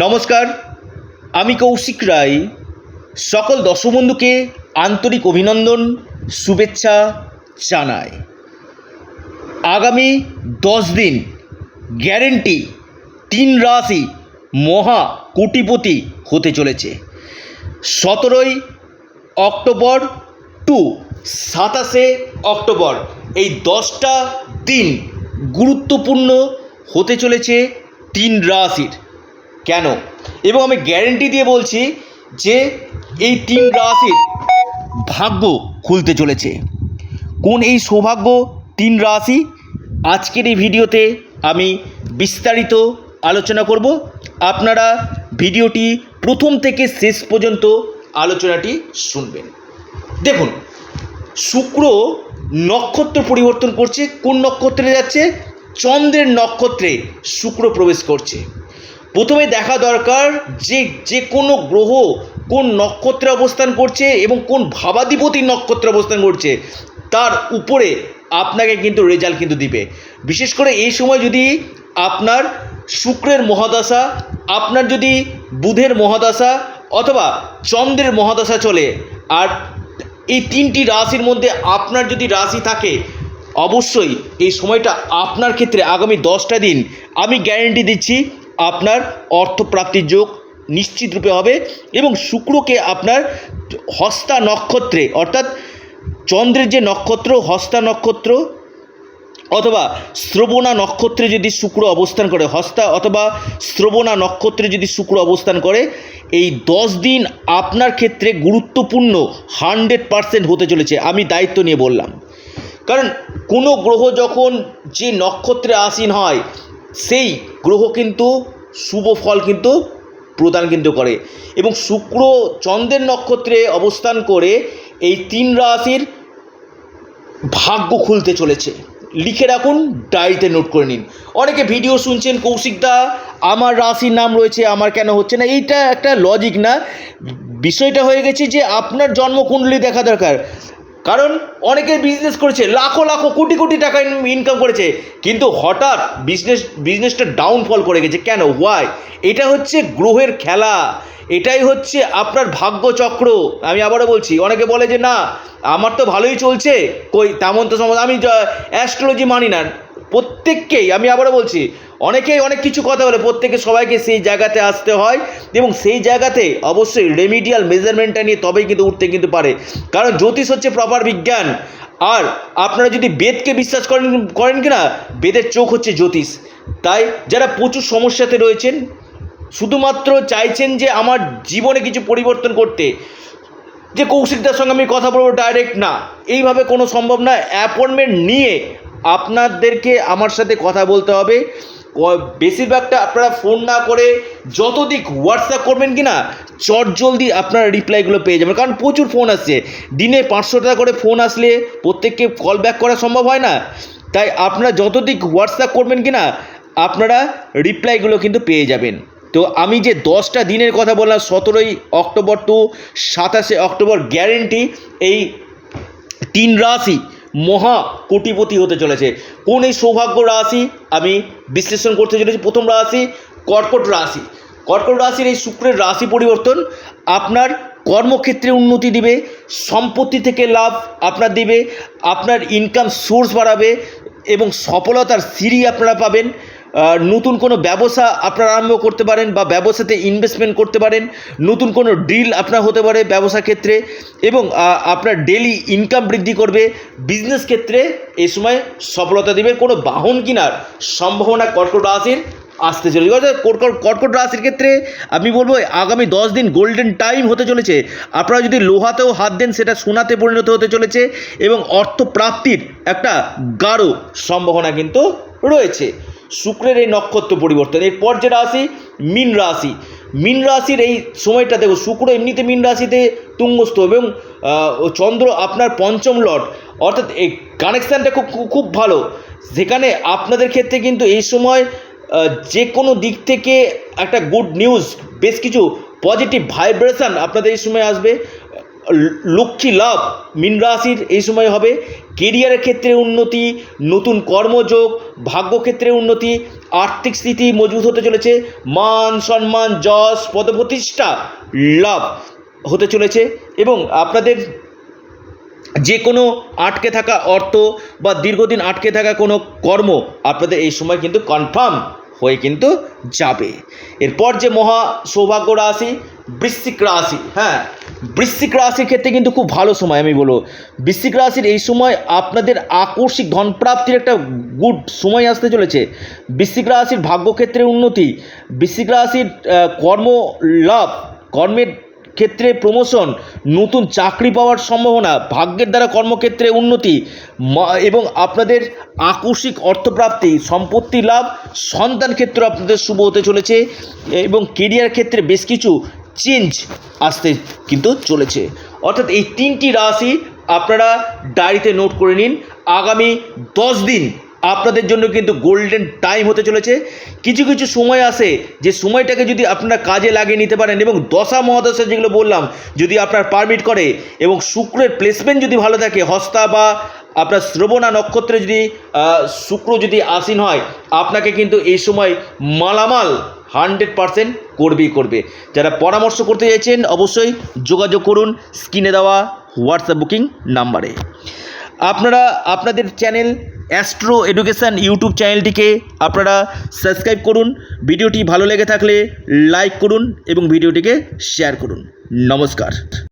নমস্কার, আমি কৌশিক রায়। সকল দর্শকবন্ধুকে আন্তরিক অভিনন্দন, শুভেচ্ছা জানাই। আগামী দশ দিন গ্যারেন্টি তিন রাশি মহা কোটিপতি হতে চলেছে। সতেরোই অক্টোবর টু সাতাশে অক্টোবর, এই দশটা দিন গুরুত্বপূর্ণ হতে চলেছে তিন রাশির। কেন? এবং আমি গ্যারেন্টি দিয়ে বলছি যে এই তিন রাশির ভাগ্য খুলতে চলেছে। কোন এই সৌভাগ্য তিন রাশি? আজকের এই ভিডিওতে আমি বিস্তারিত আলোচনা করব। আপনারা ভিডিওটি প্রথম থেকে শেষ পর্যন্ত আলোচনাটি শুনবেন। দেখুন, শুক্র নক্ষত্র পরিবর্তন করছে। কোন নক্ষত্রে যাচ্ছে? চন্দ্রের নক্ষত্রে শুক্র প্রবেশ করছে। প্রথমে দেখা দরকার যে যে কোনো গ্রহ কোন নক্ষত্রে অবস্থান করছে এবং কোন ভাবাধিপতি নক্ষত্রে অবস্থান করছে, তার উপরে আপনাকে কিন্তু রেজাল্ট কিন্তু দিবে। বিশেষ করে এই সময় যদি আপনার শুক্রের মহাদশা, আপনার যদি বুধের মহাদশা অথবা চন্দ্রের মহাদশা চলে, আর এই তিনটি রাশির মধ্যে আপনার যদি রাশি থাকে, অবশ্যই এই সময়টা আপনার ক্ষেত্রে আগামী দশটা দিন আমি গ্যারেন্টি দিচ্ছি আপনার অর্থপ্রাপ্তির যোগ নিশ্চিত রূপে হবে এবং শুক্রকে আপনার হস্তা নক্ষত্রে, অর্থাৎ চন্দ্রের যে নক্ষত্র, হস্তা নক্ষত্র, অথবা শ্রবণা নক্ষত্রে যদি শুক্র অবস্থান করে, হস্তা অথবা শ্রবণা নক্ষত্রে যদি শুক্র অবস্থান করে, এই দশ দিন আপনার ক্ষেত্রে গুরুত্বপূর্ণ হান্ড্রেড পারসেন্ট হতে চলেছে, আমি দায়িত্ব নিয়ে বললাম। কারণ কোনো গ্রহ যখন যে নক্ষত্রে আসীন হয় সেই গ্রহ কিন্তু শুভ ফল কিন্তু প্রদান কিন্তু করে। এবং শুক্র চন্দ্রের নক্ষত্রে অবস্থান করে এই তিন রাশির ভাগ্য খুলতে চলেছে। লিখে রাখুন ডায়েরিতে নোট করে নিন। অনেকে ভিডিও শুনছেন কৌশিকদা আমার রাশির নাম রয়েছে, আমার কেন হচ্ছে না? এইটা একটা লজিক না। বিষয়টা হয়ে গেছে যে আপনার জন্মকুণ্ডলী দেখা দরকার। কারণ অনেকে বিজনেস করেছে, লাখো লাখো কোটি কোটি টাকা ইনকাম করেছে, কিন্তু হঠাৎ বিজনেস বিজনেসটা ডাউনফল করে গেছে। কেন? ওয়াই এটা হচ্ছে গ্রহের খেলা। এটাই হচ্ছে আপনার ভাগ্য চক্র। আমি আবারও বলছি, অনেকে বলে যে, না, আমার তো ভালোই চলছে। কই, তেমন তো সমস্যা আমি অ্যাস্ট্রোলজি মানি না। প্রত্যেককেই, আমি আবারও বলছি, অনেকেই অনেক কিছু কথা বলে, প্রত্যেকে সবাইকে সেই জায়গাতে আসতে হয় এবং সেই জায়গাতে অবশ্যই রেমিডিয়াল মেজারমেন্টটা নিয়ে তবেই কিন্তু উঠতে কিন্তু পারে। কারণ জ্যোতিষ হচ্ছে প্রপার বিজ্ঞান। আর আপনারা যদি বেদকে বিশ্বাস করেন করেন কি না বেদের চোখ হচ্ছে জ্যোতিষ। তাই যারা প্রচুর সমস্যাতে রয়েছেন, শুধুমাত্র চাইছেন যে আমার জীবনে কিছু পরিবর্তন করতে, যে কৌশিকদার সঙ্গে আমি কথা বলব ডাইরেক্ট না, এইভাবে কোনো সম্ভব না অ্যাপয়েন্টমেন্ট নিয়ে আপনাদেরকে আমার সাথে কথা বলতে হবে। বেশিরভাগটা আপনারা ফোন না করে যত দিক হোয়াটসঅ্যাপ করবেন কি না চট জলদি আপনারা রিপ্লাইগুলো পেয়ে যাবেন। কারণ প্রচুর ফোন আসছে। দিনে পাঁচশো টাকা করে ফোন আসলে প্রত্যেককে কল ব্যাক করা সম্ভব হয় না। তাই আপনারা যত দিক হোয়াটসঅ্যাপ করবেন কি না আপনারা রিপ্লাইগুলো কিন্তু পেয়ে যাবেন। তো আমি যে দশটা দিনের কথা বললাম, সতেরোই অক্টোবর টু সাতাশে অক্টোবর গ্যারেন্টি এই তিন রাশি মহা কোটিপতি হতে চলেছে। কোন এই সৌভাগ্য রাশি আমি বিশ্লেষণ করতে চলেছি, প্রথম রাশি কর্কট রাশি। কর্কট রাশির এই শুক্রের রাশি পরিবর্তন আপনার কর্মক্ষেত্রে উন্নতি দিবে, সম্পত্তি থেকে লাভ আপনার দিবে, আপনার ইনকাম সোর্স বাড়াবে এবং সফলতার সিঁড়ি আপনারা পাবেন। নতুন কোনো ব্যবসা আপনারা আরম্ভ করতে পারেন বা ব্যবসাতে ইনভেস্টমেন্ট করতে পারেন, নতুন কোনো ডিল আপনার হতে পারে ব্যবসা ক্ষেত্রে এবং আপনার ডেলি ইনকাম বৃদ্ধি করবে বিজনেস ক্ষেত্রে এই সময় সফলতা দেবে, কোনো বাহন কেনার সম্ভাবনা কর্কট রাশির আসতে চলেছে। অর্থাৎ কর্কট কর্কট রাশির ক্ষেত্রে আমি বলব, আগামী দশ দিন গোল্ডেন টাইম হতে চলেছে। আপনারা যদি লোহাতেও হাত দেন, সেটা সোনাতে পরিণত হতে চলেছে এবং অর্থ প্রাপ্তির একটা গাঢ় সম্ভাবনা কিন্তু রয়েছে। শুক্রের এই নক্ষত্র পরিবর্তন। এরপর যে রাশি, মীন রাশি। মীন রাশির এই সময়টা দেখো, শুক্র এমনিতে মীন রাশিতে তুঙ্গস্থ এবং চন্দ্র আপনার পঞ্চম লট অর্থাৎ এই কানেকশানটা খুব, খুব- ভালো। যেখানে আপনাদের ক্ষেত্রে কিন্তু এই সময় যে কোনো দিক থেকে একটা গুড নিউজ, বেশ কিছু পজিটিভ ভাইব্রেশন আপনাদের এই সময় আসবে। লক্ষ্মী লাভ মীন রাশির এই সময় হবে। কেরিয়ারের ক্ষেত্রে উন্নতি, নতুন কর্মযোগ, ভাগ্যক্ষেত্রে উন্নতি, আর্থিক স্থিতি মজবুত হতে চলেছে। মান, সম্মান, যশ, পদপ্রতিষ্ঠা, লাভ হতে চলেছে এবং আপনাদের যে কোনো আটকে থাকা অর্থ বা দীর্ঘদিন আটকে থাকা কোনো কর্ম আপনাদের এই সময় কিন্তু কনফার্ম হয়ে কিন্তু যাবে। এরপর যে মহা সৌভাগ্য রাশি, বৃশ্চিক রাশি হ্যাঁ বৃশ্চিক রাশির ক্ষেত্রে কিন্তু খুব ভালো সময়, আমি বলব। বৃশ্চিক রাশির এই সময় আপনাদের আকস্মিক ধনপ্রাপ্তির একটা গুড সময় আসতে চলেছে। বৃশ্চিক রাশির ভাগ্যক্ষেত্রে উন্নতি, বৃশ্চিক রাশির কর্ম লাভ কর্মের ক্ষেত্রে প্রমোশন, নতুন চাকরি পাওয়ার সম্ভাবনা, ভাগ্যের দ্বারা কর্মক্ষেত্রে উন্নতি এবং আপনাদের আকস্মিক অর্থপ্রাপ্তি, সম্পত্তি লাভ, সন্তান ক্ষেত্র আপনাদের শুভ হতে চলেছে, এবং কেরিয়ার ক্ষেত্রে বেশ কিছু চেঞ্জ আসতে কিন্তু চলেছে। অর্থাৎ এই তিনটি রাশি আপনারা ডায়েরিতে নোট করে নিন। আগামী দশ দিন আপনাদের জন্য কিন্তু গোল্ডেন টাইম হতে চলেছে। কিছু কিছু সময় আসে যে সময়টাকে যদি আপনারা কাজে লাগিয়ে নিতে পারেন এবং দশা, মহাদশা যেগুলো বললাম, যদি আপনার পারমিট করে এবং শুক্রের প্লেসমেন্ট যদি ভালো থাকে, হস্তা বা আপনার শ্রবণা নক্ষত্রে যদি শুক্র যদি আসীন হয়, আপনাকে কিন্তু এই সময় মালামাল হান্ড্রেড পারসেন্ট করবেই করবে। যারা পরামর্শ করতে চাইছেন, অবশ্যই যোগাযোগ করুন স্ক্রিনে দেওয়া হোয়াটসঅ্যাপ বুকিং নাম্বারে। আপনারা আপনাদের চ্যানেল অ্যাস্ট্রো এডুকেশান ইউটিউব চ্যানেলটিকে আপনারা সাবস্ক্রাইব করুন। ভিডিওটি ভালো লেগে থাকলে লাইক করুন এবং ভিডিওটিকে শেয়ার করুন। নমস্কার।